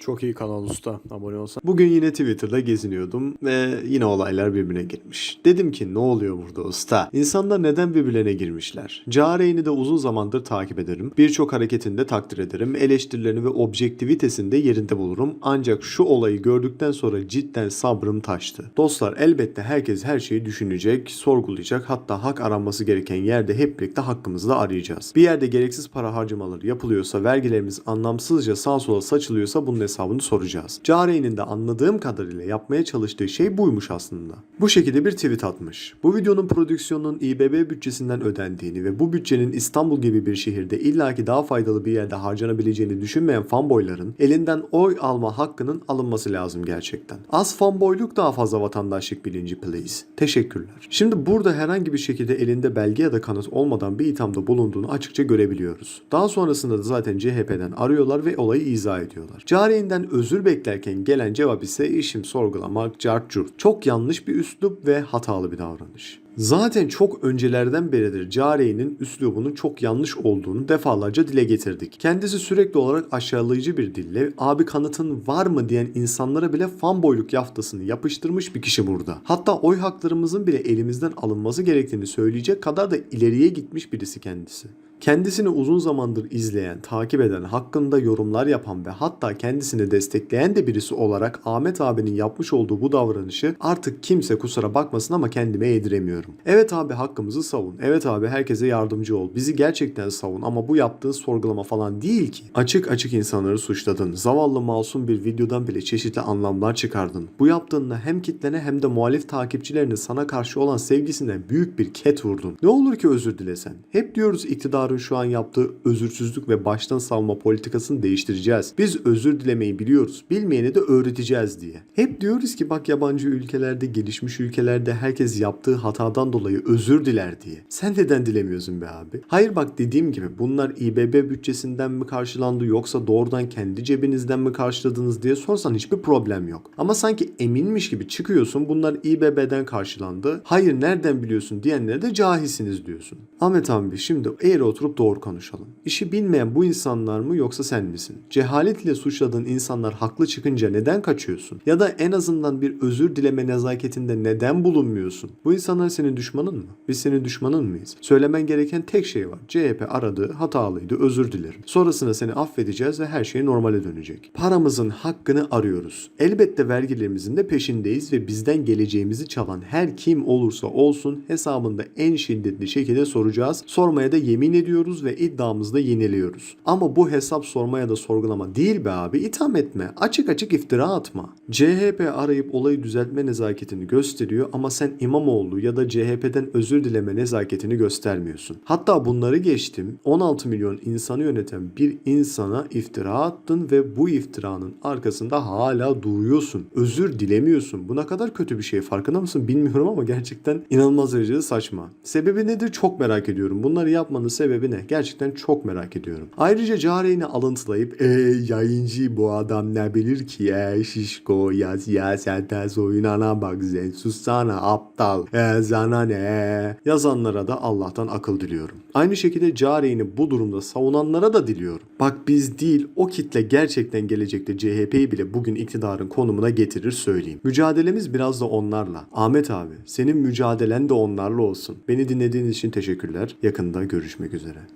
Çok iyi kanal usta. Abone olsan. Bugün yine Twitter'da geziniyordum ve yine olaylar birbirine girmiş. Dedim ki ne oluyor burada usta? İnsanlar neden birbirlerine girmişler? Careyn'i de uzun zamandır takip ederim. Birçok hareketini de takdir ederim. Eleştirilerini ve objektivitesini de yerinde bulurum. Ancak şu olayı gördükten sonra cidden sabrım taştı. Dostlar elbette herkes her şeyi düşünecek, sorgulayacak. Hatta hak aranması gereken yerde hep birlikte hakkımızı da arayacağız. Bir yerde gereksiz para harcamaları yapılıyorsa, vergilerimiz anlamsızca sağ sola saçılıyorsa bunun hesabını soracağız. Careyn'in de anladığım kadarıyla yapmaya çalıştığı şey buymuş aslında. Bu şekilde bir tweet atmış. Bu videonun prodüksiyonunun İBB bütçesinden ödendiğini ve bu bütçenin İstanbul gibi bir şehirde illaki daha faydalı bir yerde harcanabileceğini düşünmeyen fanboyların elinden oy alma hakkının alınması lazım gerçekten. Az fanboyluk daha fazla vatandaşlık bilinci please. Teşekkürler. Şimdi burada herhangi bir şekilde elinde belge ya da kanıt olmadan bir ithamda bulunduğunu açıkça görebiliyoruz. Daha sonrasında da zaten CHP'den arıyorlar ve olayı izah ediyorlar. Cariye'nden özür beklerken gelen cevap ise işim sorgulamak, cart curt. Çok yanlış bir üslup ve hatalı bir davranış. Zaten çok öncelerden beridir Cariye'nin üslubunun çok yanlış olduğunu defalarca dile getirdik. Kendisi sürekli olarak aşağılayıcı bir dille abi kanıtın var mı diyen insanlara bile fanboyluk yaftasını yapıştırmış bir kişi burada. Hatta oy haklarımızın bile elimizden alınması gerektiğini söyleyecek kadar da ileriye gitmiş birisi kendisi. Kendisini uzun zamandır izleyen, takip eden, hakkında yorumlar yapan ve hatta kendisini destekleyen de birisi olarak Ahmet abinin yapmış olduğu bu davranışı artık kimse kusura bakmasın ama kendime yediremiyorum. Evet abi hakkımızı savun. Evet abi herkese yardımcı ol. Bizi gerçekten savun ama bu yaptığın sorgulama falan değil ki. Açık açık insanları suçladın. Zavallı masum bir videodan bile çeşitli anlamlar çıkardın. Bu yaptığınla hem kitlene hem de muhalif takipçilerinin sana karşı olan sevgisinden büyük bir ket vurdun. Ne olur ki özür dilesen. Hep diyoruz iktidarın şu an yaptığı özürsüzlük ve baştan savma politikasını değiştireceğiz. Biz özür dilemeyi biliyoruz. Bilmeyeni de öğreteceğiz diye. Hep diyoruz ki bak yabancı ülkelerde, gelişmiş ülkelerde herkes yaptığı hatadan dolayı özür diler diye. Sen neden dilemiyorsun be abi? Hayır bak dediğim gibi bunlar İBB bütçesinden mi karşılandı yoksa doğrudan kendi cebinizden mi karşıladınız diye sorsan hiçbir problem yok. Ama sanki eminmiş gibi çıkıyorsun bunlar İBB'den karşılandı. Hayır nereden biliyorsun diyenlere de cahilsiniz diyorsun. Ahmet abi şimdi eğri oturup doğru konuşalım. İşi bilmeyen bu insanlar mı yoksa sen misin? Cehaletle suçladığın insanlar haklı çıkınca neden kaçıyorsun? Ya da en azından bir özür dileme nezaketinde neden bulunmuyorsun? Bu insanlar senin düşmanın mı? Biz senin düşmanın mıyız? Söylemen gereken tek şey var. CHP aradı, hatalıydı, özür dilerim. Sonrasında seni affedeceğiz ve her şey normale dönecek. Paramızın hakkını arıyoruz. Elbette vergilerimizin de peşindeyiz ve bizden geleceğimizi çalan her kim olursa olsun hesabında en şiddetli şekilde soracağız. Sormaya da yemin ediyoruz ve iddiamızda yeniliyoruz. Ama bu hesap sormaya da sorgulama değil be abi itham etme. Açık açık iftira atma. CHP arayıp olayı düzeltme nezaketini gösteriyor ama sen İmamoğlu ya da CHP'den özür dileme nezaketini göstermiyorsun. Hatta bunları geçtim 16 milyon insanı yöneten bir insana iftira attın ve bu iftiranın arkasında hala duruyorsun. Özür dilemiyorsun. Bu ne kadar kötü bir şey farkında mısın bilmiyorum ama gerçekten inanılmaz derecede saçma. Sebebi nedir çok merak ediyorum. Bunları yapmanın sebebi ne? Gerçekten çok merak ediyorum. Ayrıca Careyn'i alıntılayıp eee yayıncı bu adam ne bilir ki ya şişko ya siyaset ters oynana bak sen sussana aptal e, sana ne yazanlara da Allah'tan akıl diliyorum. Aynı şekilde Careyn'i bu durumda savunanlara da diliyorum. Bak biz değil o kitle gerçekten gelecekte CHP'yi bile bugün iktidarın konumuna getirir söyleyeyim. Mücadelemiz biraz da onlarla. Ahmet abi senin mücadelen de onlarla olsun. Beni dinlediğiniz için teşekkürler. Yakında görüşmek üzere.